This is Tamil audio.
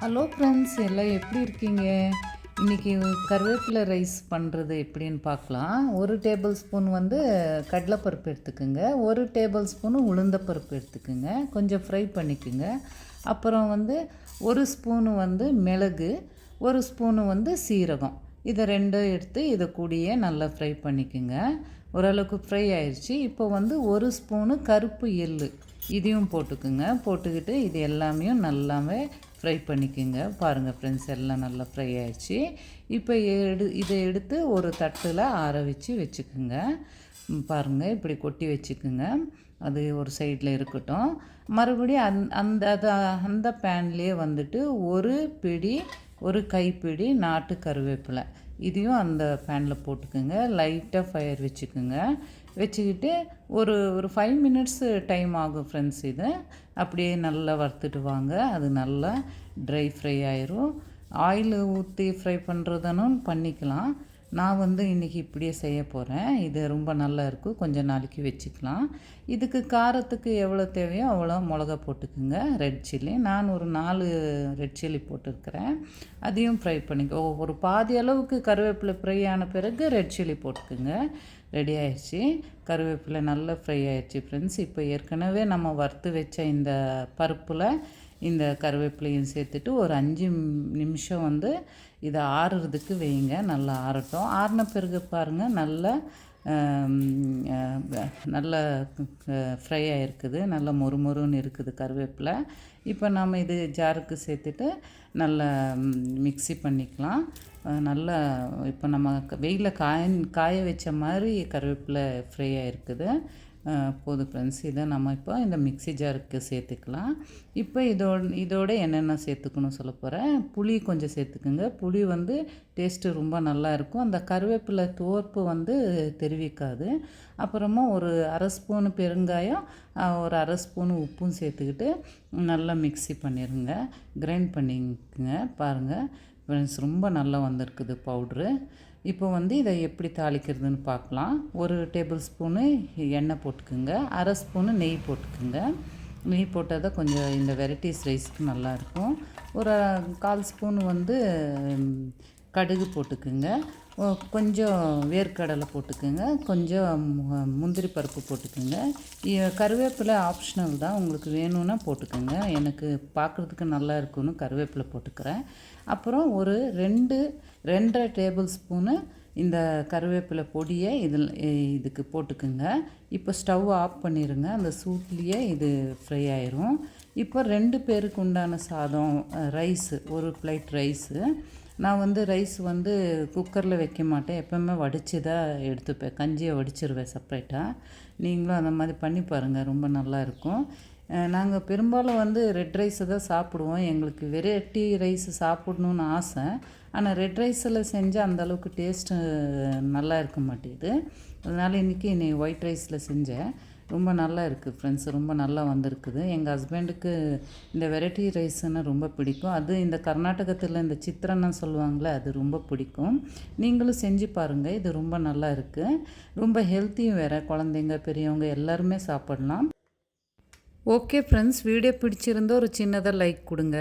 ஹலோ ஃப்ரெண்ட்ஸ் எல்லாம் எப்படி இருக்கீங்க? இன்றைக்கி கருவேப்பிலை ரைஸ் பண்ணுறது எப்படின்னு பார்க்கலாம். ஒரு டேபிள் ஸ்பூன் வந்து கடலைப்பருப்பு எடுத்துக்கோங்க. ஒரு டேபிள் ஸ்பூனு உளுந்தப்பருப்பு எடுத்துக்கோங்க. கொஞ்சம் ஃப்ரை பண்ணிக்கோங்க. அப்புறம் வந்து ஒரு ஸ்பூனு வந்து மிளகு ஒரு ஸ்பூனு வந்து சீரகம். இதை ரெண்டும் எடுத்து இதை கூடியே நல்லா ஃப்ரை பண்ணிக்கோங்க. ஓரளவுக்கு ஃப்ரை ஆயிடுச்சு இப்போ வந்து ஒரு ஸ்பூனு கருப்பு எள்ளு இதையும் போட்டுக்குங்க. போட்டுக்கிட்டு இது எல்லாமே நல்லாவே ஃப்ரை பண்ணிக்கோங்க. பாருங்கள் ஃப்ரெண்ட்ஸ் எல்லாம் நல்லா ஃப்ரை ஆயிடுச்சு இப்போ எடு இதை எடுத்து ஒரு தட்டில் ஆற வச்சு வச்சுக்கோங்க. பாருங்கள் இப்படி கொட்டி வச்சுக்குங்க. அது ஒரு சைடில் இருக்கட்டும். மறுபடியும் அந் அந்த அது அந்த பேன்லேயே வந்துட்டு ஒரு பிடி ஒரு கைப்பிடி நாட்டு கருவேப்பிலை. இதையும் அந்த பேனில் போட்டுக்கோங்க. லைட்டாக ஃபயர் வச்சுக்கோங்க. வச்சுக்கிட்டு ஒரு ஒரு ஃபைவ் மினிட்ஸு டைம் ஆகும் ஃப்ரெண்ட்ஸ் இது. அப்படியே நல்லா வறுத்துட்டு வாங்க. அது நல்லா ட்ரை ஃப்ரை ஆயிரும். ஆயில் ஊற்றி ஃப்ரை பண்ணுறதனும் பண்ணிக்கலாம். நான் வந்து இன்றைக்கி இப்படியே செய்ய போகிறேன் இது ரொம்ப நல்லா இருக்கும் கொஞ்சம் நாளைக்கு வச்சுக்கலாம். இதுக்கு காரத்துக்கு எவ்வளோ தேவையோ அவ்வளோ மிளகா போட்டுக்குங்க. ரெட் சில்லி நான் ஒரு நாலு ரெட் சில்லி போட்டிருக்கிறேன். அதையும் ஃப்ரை பண்ணிக்கோ ஒரு பாதி அளவுக்கு கருவேப்பிலை ஃப்ரை ஆன பிறகு ரெட் சில்லி போட்டுக்குங்க. ரெடி ஆயிடுச்சு. கருவேப்பிலை நல்லா ஃப்ரை ஆயிடுச்சு ஃப்ரெண்ட்ஸ் இப்போ ஏற்கனவே நம்ம வறுத்து வச்ச இந்த பருப்பில் இந்த கருவேப்பிலையும் சேர்த்துட்டு ஒரு அஞ்சு நிமிஷம் வந்து இதை ஆறுறதுக்கு வைங்க. நல்லா ஆறட்டும். ஆறின பிறகு பாருங்கள் நல்லா நல்ல ஃப்ரை ஆகிருக்குது நல்ல மொறு மொறுன்னு இருக்குது கருவேப்பிலை. இப்போ நாம் இது ஜாருக்கு சேர்த்துட்டு நல்லா மிக்சி பண்ணிக்கலாம். நல்லா இப்போ நம்ம வெயிலில் காய காய வச்ச மாதிரி கருவேப்பிலை ஃப்ரை ஆகிருக்குது போதும் ஃப்ரெண்ட்ஸ் இதை நம்ம இப்போ இந்த மிக்சி ஜாருக்கு சேர்த்துக்கலாம். இப்போ இதோட இதோட என்னென்ன சேர்த்துக்கணும் சொல்ல போகிறேன் புளி கொஞ்சம் சேர்த்துக்குங்க. புளி வந்து டேஸ்ட்டு ரொம்ப நல்லா இருக்கும். அந்த கருவேப்பிலை தோற்பு வந்து தெரிவிக்காது. அப்புறமா ஒரு அரை ஸ்பூனு பெருங்காயம் ஒரு அரை ஸ்பூனு உப்பும் சேர்த்துக்கிட்டு நல்லா மிக்சி பண்ணிடுங்க கிரைண்ட் பண்ணிக்கங்க. பாருங்கள் ஃப்ரெண்ட்ஸ் ரொம்ப நல்லா வந்திருக்குது பவுட்ரு இப்போ வந்து இதை எப்படி தாளிக்கிறதுன்னு பார்க்கலாம். ஒரு டேபிள் ஸ்பூனு எண்ணெய் போட்டுக்குங்க. அரை ஸ்பூனு நெய் போட்டுக்குங்க. நெய் போட்டால் தான் கொஞ்சம் இந்த வெரைட்டிஸ் ரைஸ்க்கு நல்லாயிருக்கும் ஒரு கால் ஸ்பூன் வந்து கடுகு போட்டுக்குங்க. கொஞ்சம் வேர்க்கடலை போட்டுக்கோங்க. கொஞ்சம் முந்திரி பருப்பு போட்டுக்கோங்க. கருவேப்பிலை ஆப்ஷனல் தான். உங்களுக்கு வேணும்னா போட்டுக்கோங்க. எனக்கு பார்க்குறதுக்கு நல்லா இருக்குன்னு கருவேப்பிலை போட்டுக்கிறேன். அப்புறம் ஒரு ரெண்டு ரெண்டரை டேபிள் ஸ்பூனு இந்த கருவேப்பிலை பொடியை இதில் இதுக்கு போட்டுக்குங்க. இப்போ ஸ்டவ் ஆஃப் பண்ணிடுங்க அந்த சூட்லேயே இது ஃப்ரை ஆயிரும். இப்போ ரெண்டு பேருக்கு உண்டான சாதம் ரைஸு ஒரு பிளேட் ரைஸு. நான் வந்து ரைஸ் வந்து குக்கரில் வைக்க மாட்டேன். எப்போவுமே வடித்து தான் எடுத்துப்பேன். கஞ்சியை வடிச்சிருவேன் செப்ரேட்டாக நீங்களும் அந்த மாதிரி பண்ணி பாருங்கள் ரொம்ப நல்லா இருக்கும். நாங்கள் பெரும்பாலும் வந்து ரெட் ரைஸை தான் சாப்பிடுவோம். எங்களுக்கு வெரைட்டி ரைஸ் சாப்பிடணுன்னு ஆசை. ஆனால் ரெட் ரைஸில் செஞ்சால் அந்தளவுக்கு டேஸ்ட்டு நல்லா இருக்க மாட்டேங்குது அதனால் இன்றைக்கி என்னை ஒயிட் ரைஸில் செஞ்சேன். ரொம்ப நல்லா இருக்குது ஃப்ரெண்ட்ஸ் ரொம்ப நல்லா வந்திருக்குது. எங்கள் ஹஸ்பண்டுக்கு இந்த வெரைட்டி ரைஸ்ன்னு ரொம்ப பிடிக்கும். அது இந்த கர்நாடகத்தில் இந்த சித்திரன்னு சொல்லுவாங்களே அது ரொம்ப பிடிக்கும். நீங்களும் செஞ்சு பாருங்கள் இது ரொம்ப நல்லா இருக்குது ரொம்ப ஹெல்த்தியும் வேறு. குழந்தைங்க பெரியவங்க எல்லாருமே சாப்பிடலாம். ஓகே ஃப்ரெண்ட்ஸ் வீடியோ பிடிச்சிருந்தா ஒரு சின்னதாக லைக் கொடுங்க.